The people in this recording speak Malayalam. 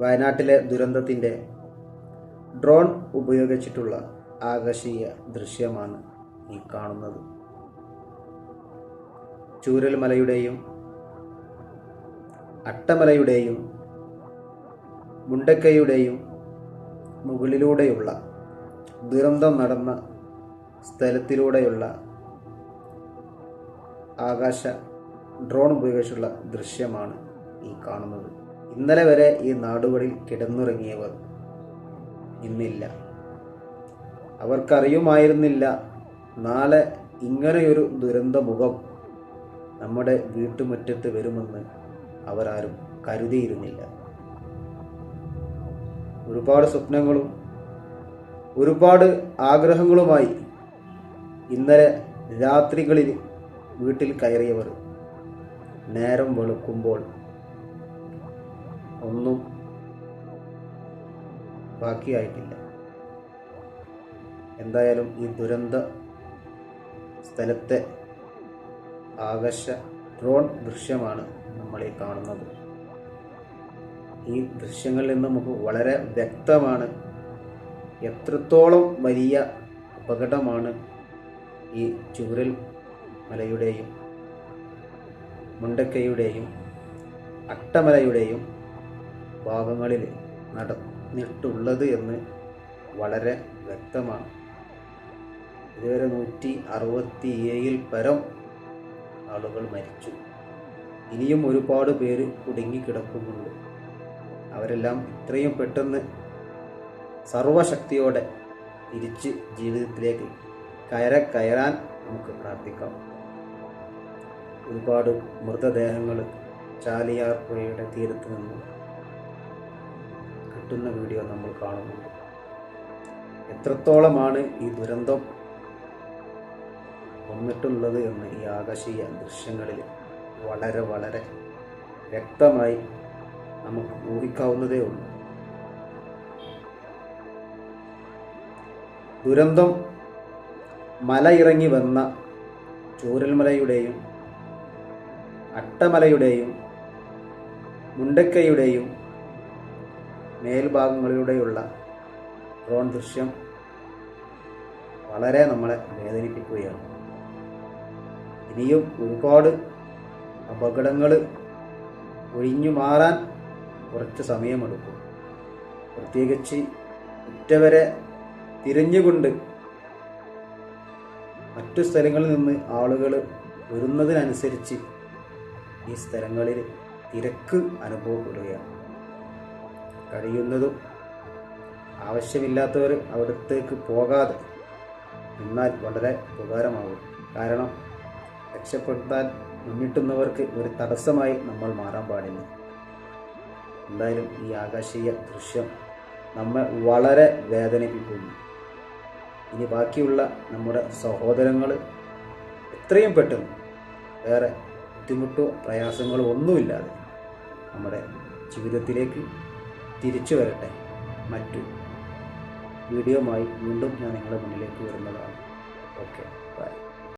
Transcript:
വയനാട്ടിലെ ദുരന്തത്തിന്റെ ഡ്രോൺ ഉപയോഗിച്ചിട്ടുള്ള ആകർഷീയ ദൃശ്യമാണ് ഈ കാണുന്നത്. ചൂരൽമലയുടെയും അട്ടമലയുടെയും മുണ്ടക്കയുടെയും മുകളിലൂടെയുള്ള ദുരന്തം നടന്ന സ്ഥലത്തിലൂടെയുള്ള ആകാശ ഡ്രോൺ ഉപയോഗിച്ചുള്ള ദൃശ്യമാണ് ഈ കാണുന്നത്. ഇന്നലെ വരെ ഈ നാടുകളിൽ കിടന്നുറങ്ങിയവർ ഇന്നില്ല. അവർക്കറിയുമായിരുന്നില്ല നാളെ ഇങ്ങനെയൊരു ദുരന്തമുഖം നമ്മുടെ വീട്ടുമുറ്റത്ത് വരുമെന്ന് അവരാരും കരുതിയിരുന്നില്ല. ഒരുപാട് സ്വപ്നങ്ങളും ഒരുപാട് ആഗ്രഹങ്ങളുമായി ഇന്നലെ രാത്രികളിൽ വീട്ടിൽ കയറിയവർ നേരം വെളുക്കുമ്പോൾ ഒന്നും ബാക്കിയായിട്ടില്ല. എന്തായാലും ഈ ദുരന്ത സ്ഥലത്തെ ആകർഷ ഡ്രോൺ ദൃശ്യമാണ് നമ്മൾ ഈ കാണുന്നത്. ഈ ദൃശ്യങ്ങളിൽ നിന്ന് നമുക്ക് വളരെ വ്യക്തമാണ് എത്രത്തോളം വലിയ അപകടമാണ് ഈ ചൂരൽ മലയുടെയും മുണ്ടക്കയുടെയും അട്ടമലയുടെയും ഭാഗങ്ങളിൽ നടന്നിട്ടുള്ളത് എന്ന് വളരെ വ്യക്തമാണ്. ഇതുവരെ നൂറ്റി അറുപത്തി ഏഴിൽ പരം ആളുകൾ മരിച്ചു. ഇനിയും ഒരുപാട് പേര് കുടുങ്ങിക്കിടക്കുന്നുണ്ട്. അവരെല്ലാം ഇത്രയും പെട്ടെന്ന് സർവശക്തിയോടെ തിരിച്ച് ജീവിതത്തിലേക്ക് കയറ കയറാൻ നമുക്ക് പ്രാർത്ഥിക്കാം. ഒരുപാട് മൃതദേഹങ്ങൾ ചാലിയാർ പുഴയുടെ തീരത്ത് നിന്ന് കിട്ടുന്ന വീഡിയോ നമ്മൾ കാണുന്നുണ്ട്. എത്രത്തോളമാണ് ഈ ദുരന്തം വന്നിട്ടുള്ളത് എന്ന് ഈ ആകാശീയ ദൃശ്യങ്ങളിൽ വളരെ വളരെ വ്യക്തമായി നമുക്ക് ഊഹിക്കാവുന്നതേ ഉള്ളൂ. ദുരന്തം മലയിറങ്ങി വന്ന ചൂരൽമലയുടെയും അട്ടമലയുടെയും മുണ്ടക്കയുടെയും മേൽഭാഗങ്ങളിലൂടെയുള്ള ഡ്രോൺ ദൃശ്യം വളരെ നമ്മളെ വേദനിപ്പിക്കുകയാണ്. ഇനിയും ഒരുപാട് അപകടങ്ങൾ ഒഴിഞ്ഞു മാറാൻ കുറച്ച് സമയമെടുക്കും. പ്രത്യേകിച്ച് ഉറ്റവരെ തിരിഞ്ഞുകൊണ്ട് മറ്റു സ്ഥലങ്ങളിൽ നിന്ന് ആളുകൾ വരുന്നതിനനുസരിച്ച് ഈ സ്ഥലങ്ങളിൽ തിരക്ക് അനുഭവപ്പെടുകയാണ്. കഴിയുന്നതും ആവശ്യമില്ലാത്തവർ അവിടത്തേക്ക് പോകാതെ എന്നാൽ വളരെ ഉപകാരമാകും. കാരണം രക്ഷപ്പെടുത്താൻ മുന്നിട്ടുന്നവർക്ക് ഒരു തടസ്സമായി നമ്മൾ മാറാൻ പാടില്ല. എന്തായാലും ഈ ആകാശീയ ദൃശ്യം നമ്മെ വളരെ വേദനിപ്പിക്കുന്നു. ഇനി ബാക്കിയുള്ള നമ്മുടെ സഹോദരങ്ങൾ എത്രയും പെട്ടെന്ന് വേറെ ബുദ്ധിമുട്ടോ പ്രയാസങ്ങളോ ഒന്നുമില്ലാതെ നമ്മുടെ ജീവിതത്തിലേക്ക് തിരിച്ചു വരട്ടെ. മറ്റു വീഡിയോമായി വീണ്ടും ഞാൻ നിങ്ങളുടെ മുന്നിലേക്ക് വരുന്നതാണ്. Okay bye.